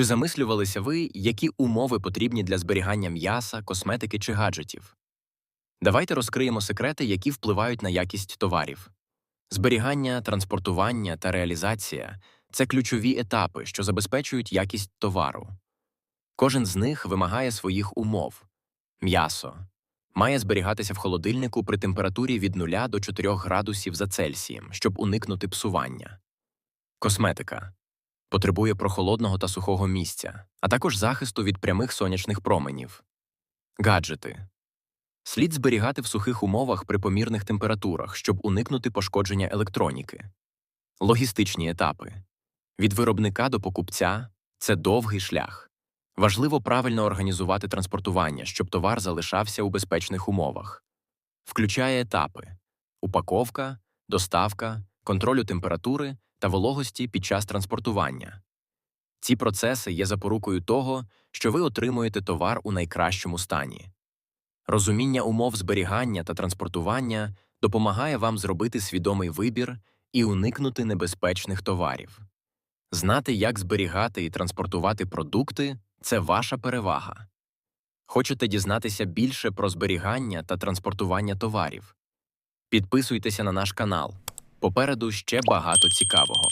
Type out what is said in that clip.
Чи замислювалися ви, які умови потрібні для зберігання м'яса, косметики чи гаджетів? Давайте розкриємо секрети, які впливають на якість товарів. Зберігання, транспортування та реалізація це ключові етапи, що забезпечують якість товару. Кожен з них вимагає своїх умов. М'ясо має зберігатися в холодильнику при температурі від 0 до 4 градусів за Цельсієм, щоб уникнути псування. Косметика потребує прохолодного та сухого місця, а також захисту від прямих сонячних променів. Гаджети слід зберігати в сухих умовах при помірних температурах, щоб уникнути пошкодження електроніки. Логістичні етапи від виробника до покупця це довгий шлях. Важливо правильно організувати транспортування, щоб товар залишався у безпечних умовах. Включає етапи упаковка, доставка, контролю температури та вологості під час транспортування. Ці процеси є запорукою того, що ви отримуєте товар у найкращому стані. Розуміння умов зберігання та транспортування допомагає вам зробити свідомий вибір і уникнути небезпечних товарів. Знати, як зберігати і транспортувати продукти це ваша перевага. Хочете дізнатися більше про зберігання та транспортування товарів? Підписуйтеся на наш канал. Попереду ще багато цікавого.